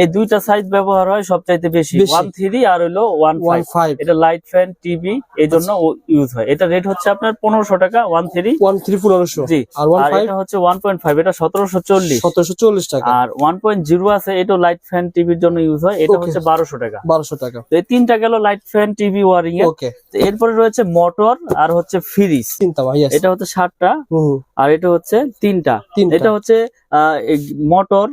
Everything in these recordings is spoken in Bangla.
এই দুইটা সাইজ ব্যবহার হয় সবচাইতে বেশি। বেশি। ওয়ান থ্রি আর হলো ওয়ান ফাইভ এটা লাইট ফ্যান টিভি এই জন্য ইউজ হয়। এটা রেট হচ্ছে আপনার পনেরোশো টাকা ওয়ান থ্রি ওয়ান থ্রি পনেরোশো। জি। আর এটা হচ্ছে ওয়ান পয়েন্ট ফাইভ এটা সতেরোশো চল্লিশ। সতেরোশো চল্লিশ টাকা। আর ওয়ান পয়েন্ট জিরো আছে এটা লাইট ফ্যান টিভির জন্য ইউজ হয়। এটা হচ্ছে বারোশো টাকা। বারোশো টাকা। তো এই তিনটা গেল লাইট ফ্যান টিভি ওয়ারিং এর এরপরে রয়েছে মোটর আর হচ্ছে ফ্রিজ. এটা হচ্ছে হুম, আর এটা হচ্ছে তিনটা। তিনটা। এটা হচ্ছে মোটর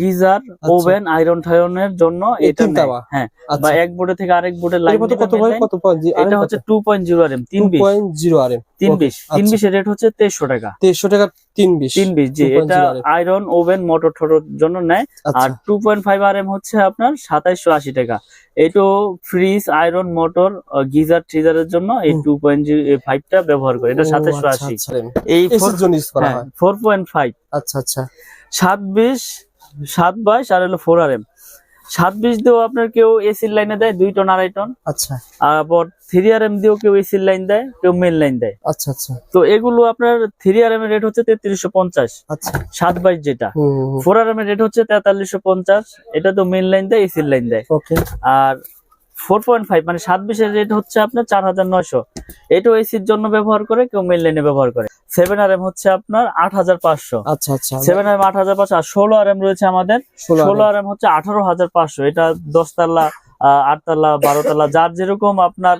গিজার ওভেন আয়রন টায়রনের জন্য এটা? হ্যাঁ আচ্ছা। বা এক বোর্ডে থেকে আরেক বোর্ডে এর লাইন কত ভাই? কত এটা হচ্ছে two point zero R M তিন বিশ। পয়েন্ট জিরো তিন বিশ। তিন আচ্ছা। রেট হচ্ছে তেইশশো টাকা। তেইশশো টাকা তিন বিশ। তিন বিশ জি এটা আয়রন ওভেন মোটর ঠোটর জন্য নেয়। আচ্ছা। আর two point five R M হচ্ছে আপনার সাতাইশশো আশি টাকা। এইটো ফ্রিজ আয়রন মোটর গিজার ট্রিজারের জন্য এই হুম। টু পয়েন্ট ফাইভটা ব্যবহার করে। এটা ও, সাতাইশশো আচ্ছা, আশি আচ্ছা। এই এসির জন্য ইউজ করা হয় ফোর পয়েন্ট ফাইভ আচ্ছা আচ্ছা। সাত বিশ সাত বাইশ আর হলো ফোর আর এম সাত বিশ দিয়েও আপনার কেউ এসির লাইনে দেয় দুই টন আড়াই টন। আচ্ছা। আর আবার থ্রি আর এম দিয়েও কেউ এসির লাইন দেয় কেউ মেন লাইন দেয়। আচ্ছা আচ্ছা। তো এগুলো আপনার থ্রি আর এম এর রেট হচ্ছে তেত্রিশশো পঞ্চাশ। আচ্ছা। সাত বাইশ যেটা। ফোর আর এম এর রেট হচ্ছে তেতাল্লিশশো পঞ্চাশ। এটা তো মেন লাইন দেয় এসির লাইন দেয়। ওকে আর ফোর পয়েন্ট ফাইভ মানে সাত বিশের রেট হচ্ছে আপনার চার হাজার নয়শো। এটাও এসির জন্য ব্যবহার করে কেউ মেন লাইনে ব্যবহার করে। সেভেন আর এম হচ্ছে আপনার আট হাজার পাঁচশো। আচ্ছা আচ্ছা। সেভেন আর এম আট হাজার পাঁচশো আর ষোলো আর এম রয়েছে আমাদের। ষোলো আর এম হচ্ছে আঠারো হাজার পাঁচশো। এটা দশতলা আটতলা বারোতলা যার যেরকম আপনার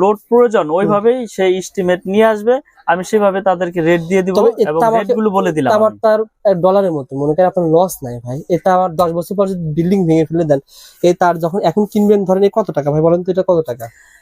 লোড প্রয়োজন ওইভাবেই সেই এস্টিমেট নিয়ে আসবে। আমি সেভাবে তাদেরকে রেট দিয়ে দিব এবং আমাকে- রেটগুলো বলে দিলাম আমার তার ডলারের মতো। মনে করেন আপনার লস নাই ভাই। এটা আমার দশ বছর পর যদি বিল্ডিং ভেঙে ফেলে দেন এই তার যখন এখন কিনবেন ধরেন কত টাকা? ভাই বলেন তো এটা কত টাকা?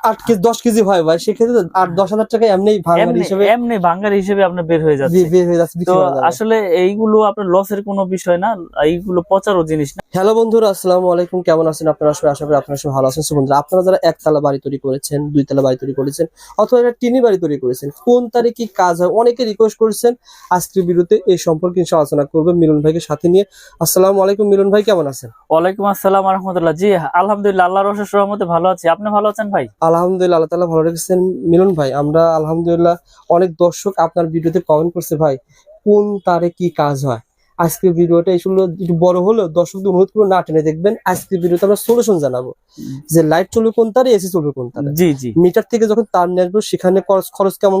আট কেজি দশ কেজি হয় ভাই সেক্ষেত্রে আট দশ হাজার টাকা এমনি ভাঙার হিসেবে এমনি ভাঙ্গার হিসেবে আপনার বের হয়ে যাচ্ছে। বের হয়ে যাচ্ছে তো। আসলে এইগুলো আপনার লসের কোনো বিষয় না এইগুলো পচারও জিনিস না। হ্যালো বন্ধুরা আসসালামু আলাইকুম কেমন আছেন আপনারা? সবাই আশা করি আপনারা সবাই ভালো আছেন। বন্ধুরা আপনারা যারা একতলা বাড়ি তৈরি করেছেন দুই তলা বাড়ি তৈরি করেছেন অথবা একটা টিনি বাড়ি তৈরি করেছেন কোন তারিখে কি কাজ হয় অনেকে রিকোয়েস্ট করেছেন। আজকের ভিডিওতে এই সম্পর্কে ইনশাআল্লাহ আলোচনা করবে মিলন ভাইকে সাথে নিয়ে। আসসালামু আলাইকুম মিলন ভাই কেমন আছেন? ওয়ালাইকুম আসসালাম রহমতুল্লাহ জি আলহামদুলিল্লাহ আল্লাহর রহমতে ভালো আছি। আপনি ভালো আছেন ভাই? আলহামদুলিল্লাহ আল্লাহ তালা ভালো রেখেছেন। মিলন ভাই আমরা আলহামদুলিল্লাহ অনেক দর্শক আপনার ভিডিওতে কমেন্ট করছে ভাই কোন তারে কি কাজ হয়? আজকের ভিডিওটা এইগুলো একটু বড় হলো দর্শকদের অনুরোধ করে না টেনে দেখবেন। আজকের ভিডিওতে আমরা সলিউশন জানাব। যে লাইট চলবে কোন তারে এসি চলবে কোন তারে? জি জি। মিটার থেকে যখন তার নিয়ে আসব সেখানে খরচ খরচ কেমন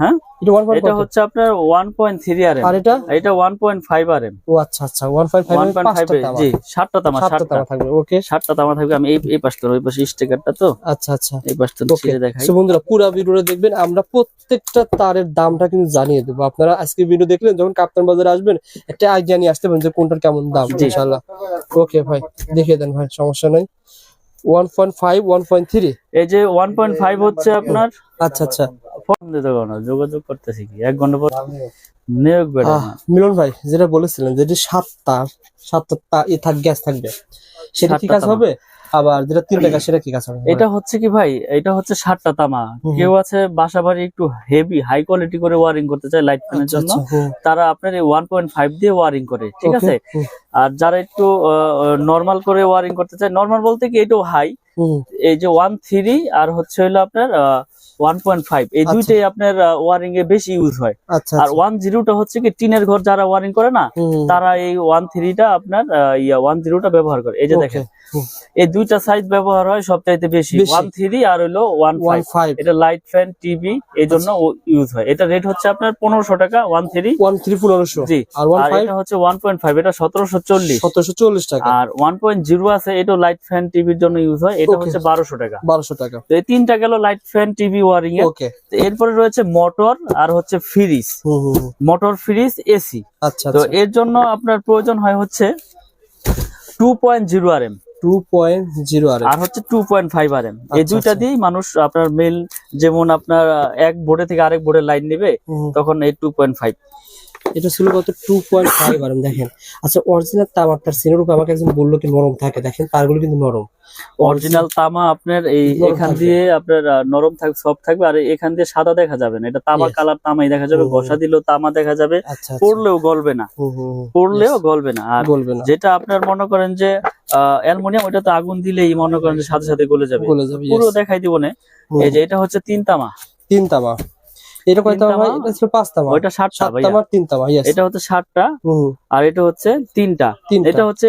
হ্যাঁ? এটা হচ্ছে আপনার আর এটা? এটা ও আচ্ছা আচ্ছা one point five one point five পাঁচটা তামা। জি তামা থাকবে ওকে তামা থাকবে আমি এই এই পাশটা ওই পাশে স্টিকারটা তো। আচ্ছা আচ্ছা। এই পাশটা ওকে ছিঁড়ে দেখাই। সো বন্ধুরা পুরো ভিডিওটা দেখবেন আমরা প্রত্যেকটা তারের দামটা কিন্তু জানিয়ে দেবো। আপনারা আজকে ভিডিও দেখলেন যখন কাপ্তান বাজারে আসবেন একটা আইডিয়া নিয়ে আসতে পারেন যে কোনটার কেমন দাম জি। ইনশাল্লাহ ওকে ভাই দেখিয়ে দেন ভাই সমস্যা নাই। One point five one point three এই যে ওয়ান পয়েন্ট ফাইভ হচ্ছে আপনার আচ্ছা আচ্ছা। ফোন দিতে না যোগাযোগ করতেছি কি? এক ঘণ্টা পর নিয়োগ মিলন ভাই যেটা বলেছিলেন যেটি সাত সাতটা তা- থাক গ্যাস থাকবে সেটা কি কাজ হবে? আবার যেটা তিন টাকা সেটা কি কাজ হবে? এটা হচ্ছে কি ভাই এটা হচ্ছে ষাটটা তামা। কেউ আছে বাসা বাড়ি একটু হেভি হাই কোয়ালিটি করে ওয়ারিং করতে চায় লাইট ফ্যানের আচ্ছা, জন্য আচ্ছা, তারা আপনার এই ওয়ান পয়েন্ট ফাইভ দিয়ে ওয়ারিং করে ঠিক আছে? আর যারা একটু নর্মাল করে ওয়ারিং করতে চায় নর্মাল বলতে কি এটাও হাই এই যে ওয়ান থ্রি আর হচ্ছে হলো আপনার ওয়ান পয়েন্ট ফাইভ এই আচ্ছা। দুইটাই আপনার ওয়ারিং এ বেশি ইউজ হয়। আচ্ছা আর আচ্ছা, ওয়ান জিরোটা হচ্ছে কি টিনের ঘর যারা ওয়ারিং করে না তারা এই ওয়ান থ্রিটা আপনার ইয়া ওয়ান জিরোটা ব্যবহার করে। এই যে দেখেন এই দুইটা সাইজ ব্যবহার হয় সবচাইতে বেশি। ওয়ান থ্রি আর হলো ওয়ান ফাইভ এটা লাইট ফ্যান টিভি এই জন্য ইউজ হয়। এটা রেট হচ্ছে আপনার পনেরোশো টাকা ওয়ান থ্রি ওয়ান থ্রি পনেরোশো। জি। আর এটা হচ্ছে ওয়ান পয়েন্ট ফাইভ এটা সতেরোশো চল্লিশ। সতেরোশো চল্লিশ টাকা। আর ওয়ান পয়েন্ট জিরো আছে এটা লাইট ফ্যান টিভির জন্য ইউজ হয়। এটা হচ্ছে বারোশো টাকা। বারোশো টাকা। তো এই তিনটা গেল light fan TV wiring okay এরপরে রয়েছে মোটর আর হচ্ছে ফ্রিজ মোটর ফ্রিজ এসি আচ্ছা তো আচ্ছা। এর জন্য আপনার প্রয়োজন হয় হচ্ছে two point zero R M two point zero R আর হচ্ছে two point five R M এই আচ্ছা, দুইটা আচ্ছা। দিয়েই মানুষ আপনার মেল যেমন আপনার এক বোর্ডে থেকে আরেক বোর্ডে লাইন নেবে তখন এই টু পয়েন্ট ফাইভ এটা ছিল কত? টু পয়েন্ট ফাইভ আর দেখেন। আচ্ছা অরিজিনাল তামার তার সিনের উপর আমাকে একজন বলল কি নরম থাকে দেখেন তারগুলো কিন্তু নরম। অরিজিনাল তামা আপনার এই এখান দিয়ে আপনার নরম থাকবে সফট থাকবে আর এখান দিয়ে সাদা দেখা যাবে না। এটা তামা কালার তামাই দেখা যাবে হুম, ঘষা দিলেও তামা দেখা যাবে আচ্ছা আচ্ছা। পড়লেও গলবে না। পড়লেও গলবে না। আর যেটা আপনার মনে করেন যে অ্যালমোনিয়াম ওটা তো আগুন দিলেই মনে করেন যে সাথে সাথে গলে যাবে। পুরো দেখাই দিব না। এই যে এটা হচ্ছে তিন তামা। তিন তামা। এটা কয় তামা ভাই? এটা ছিল পাঁচ তামা। তামা হচ্ছে হুম। আর এটা হচ্ছে তিনটা। তিনটা। এটা হচ্ছে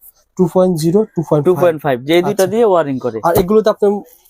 আশি আচ্ছা two point zero two point two point five যে দুইটা আচ্ছা। দিয়ে ওয়ারিং করে আর এগুলোতে আপনি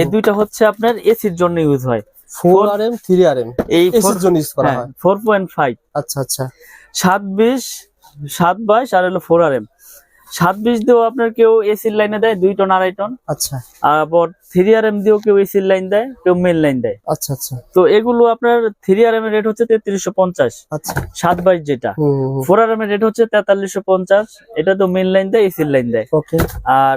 এই দুইটা হচ্ছে আপনার এসির জন্য ইউজ হয়। Four R M three R M এই এসির জন্য ইউজ করা হয় পয়েন্ট ফাইভ আচ্ছা আচ্ছা। সাত বিশ সাত বাইশ আর হলো ফোর আর এম সাত বিশ দিয়েও আপনার কেউ এসির লাইনে দেয় দুই টন আড়াই টন। আচ্ছা। আবার আর এম দিয়েও কেউ এসির লাইন দেয় কেউ মেন লাইন দেয়। আচ্ছা আচ্ছা। তো এগুলো আপনার থ্রি আর এম এর রেট হচ্ছে তেত্রিশশো পঞ্চাশ। আচ্ছা। সাত বাইশ যেটা। হুম, হুম, হুম। ফোর আর এর রেট হচ্ছে তেতাল্লিশশো পঞ্চাশ। এটা তো মেন লাইন দেয় এসির লাইন দেয়। ওকে আর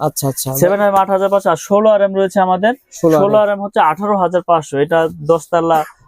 আচ্ছা আচ্ছা। সেভেন এম আট হাজার পাঁচশো আর ষোলো আর এম রয়েছে আমাদের। ষোলো আর এম হচ্ছে আঠারো হাজার পাঁচশো। এটা দশতলা আহ,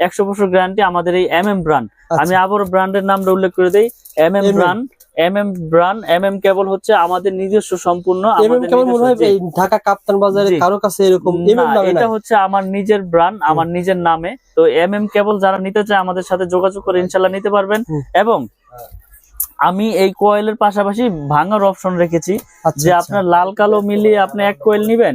একশো বছর গ্যারান্টি আমাদের এই এম এম ব্রান্ড আমি আবারও ব্র্যান্ডের নামটা উল্লেখ করে দেই। M M brand M M brand M M cable হচ্ছে আমাদের নিজস্ব সম্পূর্ণ ঢাকা কাপ্তান বাজারে কারও কাছে এরকম এটা হচ্ছে আমার নিজের ব্র্যান্ড আমার নিজের নামে। তো এম এম কেবল যারা নিতে চায় আমাদের সাথে যোগাযোগ করে ইনশাল্লাহ নিতে পারবেন। এবং আমি এই কোয়েলের পাশাপাশি ভাঙার অপশন রেখেছি আচ্ছা, যে আচ্ছা। আপনার লাল কালো মিলিয়ে আপনি এক কোয়েল নিবেন।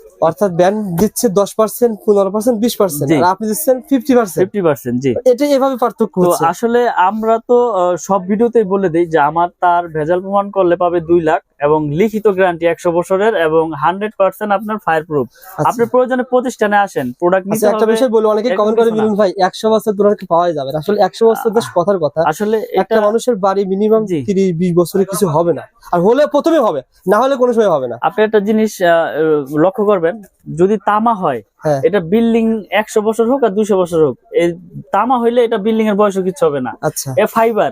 অর্থাৎ ব্যান্ড দিচ্ছে দশ পার্সেন্ট পনেরো পার্সেন্ট বিশ পার্সেন্ট আর আপনি দিচ্ছেন ফিফটি পার্সেন্ট ফিফটি পার্সেন্ট জি। এটা এভাবে পার্থক্য আসলে আমরা তো সব ভিডিওতেই বলে দিই যে আমার তার ভেজাল প্রমাণ করলে পাবে দুই লাখ। এবং লিখিত গ্যারান্টি একশো বছরের এবং হান্ড্রেড পার্সেন্ট আপনার ফায়ার প্রুফ আচ্ছা। আপনি প্রয়োজনে প্রতিষ্ঠানে আসেন প্রোডাক্ট আচ্ছা নিতে একটা বিষয় বলি অনেকে কমেন্ট করে কিছু ভাই একশো বছর তোমার পাওয়া যাবে আসলে একশো বছর বেশ কথার কথা। আসলে একটা মানুষের বাড়ি মিনিমাম। তিরিশ বিশ বছরে কিছু হবে না। আর হলে প্রথমে হবে না হলে কোনো সময় হবে না। আপনি একটা জিনিস লক্ষ্য করবেন যদি তামা হয় হ্যাঁ। এটা বিল্ডিং একশো বছর হোক আর দুইশো বছর হোক এই তামা হইলে এটা বিল্ডিং এর বয়সও কিছু হবে না। আচ্ছা। এ ফাইবার।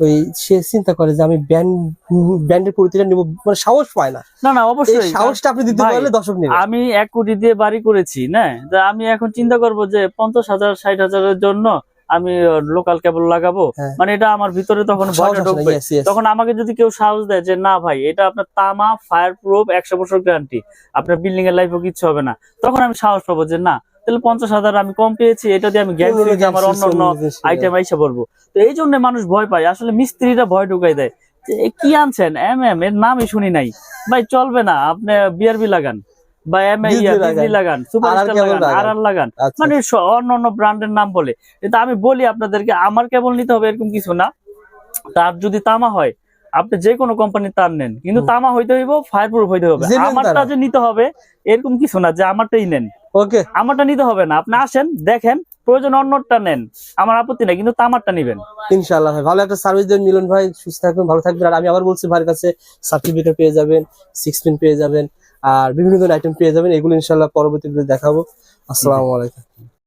ওই সে চিন্তা করে যে আমি ব্যান্ড ব্যান্ডের পরিচয়টা নিব মানে সাহস পায় না। না না অবশ্যই। সাহসটা আপনি দিতে পারলে দর্শক নেবে। আমি এক কোটি দিয়ে বাড়ি করেছি না? তা আমি এখন চিন্তা করব যে পঞ্চাশ হাজার ষাট হাজারের জন্য আমি লোকাল কেবল লাগাবো। হ্যাঁ। মানে এটা আমার ভিতরে তখন ভয়টা ঢুকবে. তখন আমাকে যদি কেউ সাহস দেয় যে না ভাই এটা আপনার তামা ফায়ার প্রুফ একশো বছর গ্যারান্টি আপনার বিল্ডিং এর লাইফও কিচ্ছু হবে না। তখন আমি সাহস পাবো যে না তাহলে পঞ্চাশ হাজার আমি কম পেয়েছি এটা দিয়ে আমি অন্য আমার অন্য অন্য আইটেম আইসা পড়ব। তো এই জন্য মানুষ ভয় পায়। আসলে মিস্ত্রিরা ভয় ঢুকাই দেয়। কি আনছেন? M M? এর নামই শুনি নাই। ভাই চলবে না। আপনি বিআরবি লাগান বা এম লাগান। লাগান সুপার লাগান। আর লাগান আচ্ছা। মানে অন্য অন্য ব্র্যান্ডের নাম বলে। কিন্তু আমি বলি আপনাদেরকে আমার কেবল নিতে হবে এরকম কিছু না। তার যদি তামা হয় আপনি যে কোনো কোম্পানির তার নেন। কিন্তু তামা হইতে হইব ফায়ার প্রুফ হইতে হবে। আমারটা যে নিতে হবে এরকম কিছু না যে আমারটাই নেন। ওকে আমারটা নিতে হবে না। আপনি আসেন দেখেন প্রয়োজন অন্যটা নেন। আমার আপত্তি নাই কিন্তু তামারটা নিবেন। ইনশাআল্লাহ ভাই ভালো একটা সার্ভিস দেন মিলন ভাই সুস্থ থাকবেন ভালো থাকবেন। আর আমি আবার বলছি ভাইয়ের কাছে সার্টিফিকেট পেয়ে যাবেন সিক্স পিন পেয়ে যাবেন আর বিভিন্ন ধরনের আইটেম পেয়ে যাবেন। এগুলো ইনশাআল্লাহ পরবর্তী দেখাবো। আসসালামু আলাইকুম।